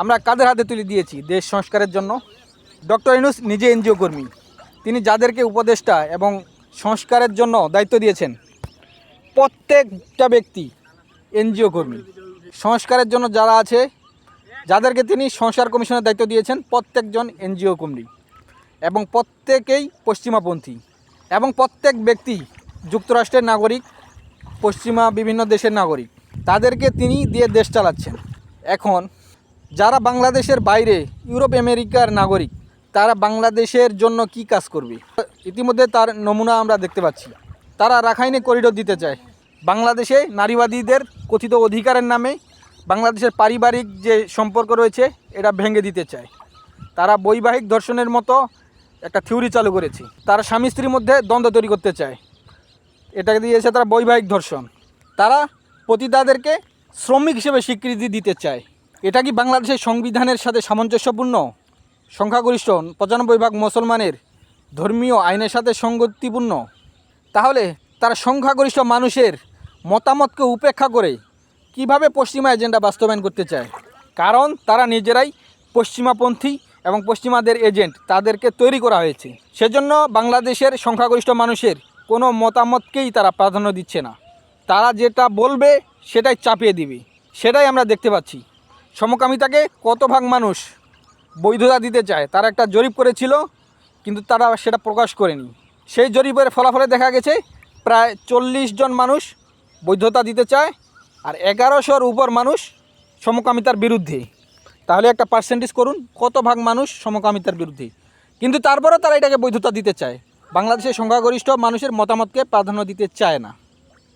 আমরা কাদের হাতে তুলে দিয়েছি দেশ সংস্কারের জন্য? ডক্টর ইনুস নিজে এনজিও কর্মী। তিনি যাদেরকে উপদেষ্টা এবং সংস্কারের জন্য দায়িত্ব দিয়েছেন, প্রত্যেকটা ব্যক্তি এনজিও কর্মী। সংস্কারের জন্য যারা আছে, যাদেরকে তিনি সংস্কার কমিশনের দায়িত্ব দিয়েছেন, প্রত্যেকজন এনজিও কর্মী এবং প্রত্যেকেই পশ্চিমাপন্থী এবং প্রত্যেক ব্যক্তি যুক্তরাষ্ট্রের নাগরিক, পশ্চিমা বিভিন্ন দেশের নাগরিক। তাদেরকে তিনি দিয়ে দেশ চালাচ্ছেন। এখন যারা বাংলাদেশের বাইরে, ইউরোপ, আমেরিকার নাগরিক, তারা বাংলাদেশের জন্য কি কাজ করবে? ইতিমধ্যে তার নমুনা আমরা দেখতে পাচ্ছি। তারা রাখাইনে করিডোর দিতে চায়। বাংলাদেশে নারীবাদীদের কথিত অধিকারের নামে বাংলাদেশের পারিবারিক যে সম্পর্ক রয়েছে, এটা ভেঙে দিতে চায়। তারা বৈবাহিক ধর্ষণের মতো একটা থিওরি চালু করেছে। তারা স্বামী স্ত্রীর মধ্যে দ্বন্দ্ব তৈরি করতে চায়। এটাকে দিয়েছে তারা বৈবাহিক ধর্ষণ। তারা পতিতাদেরকে শ্রমিক হিসেবে স্বীকৃতি দিতে চায়। এটা কি বাংলাদেশের সংবিধানের সাথে সামঞ্জস্যপূর্ণ? সংখ্যাগরিষ্ঠ পঁচানব্বই ভাগ মুসলমানের ধর্মীয় আইনের সাথে সঙ্গতিপূর্ণ। তাহলে তারা সংখ্যাগরিষ্ঠ মানুষের মতামতকে উপেক্ষা করে কীভাবে পশ্চিমা এজেন্ডা বাস্তবায়ন করতে চায়? কারণ তারা নিজেরাই পশ্চিমাপন্থী এবং পশ্চিমাদের এজেন্ট, তাদেরকে তৈরি করা হয়েছে। সেজন্য বাংলাদেশের সংখ্যাগরিষ্ঠ মানুষের কোনো মতামতকেই তারা প্রাধান্য দিচ্ছে না। তারা যেটা বলবে সেটাই চাপিয়ে দিবে। সেটাই আমরা দেখতে পাচ্ছি। সমকামিতাকে কত ভাগ মানুষ বৈধতা দিতে চায়, তারা একটা জরিপ করেছিল, কিন্তু তারা সেটা প্রকাশ করেনি। সেই জরিপের ফলাফলে দেখা গেছে, প্রায় চল্লিশ জন মানুষ বৈধতা দিতে চায় আর এগারোশোর উপর মানুষ সমকামিতার বিরুদ্ধে। তাহলে একটা পার্সেন্টেজ করুন, কত ভাগ মানুষ সমকামিতার বিরুদ্ধে। কিন্তু তারপরেও তারা এটাকে বৈধতা দিতে চায়। বাংলাদেশের সংখ্যাগরিষ্ঠ মানুষের মতামতকে প্রাধান্য দিতে চায় না।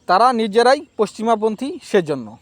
তারা নিজেরাই পশ্চিমাপন্থী সেজন্য।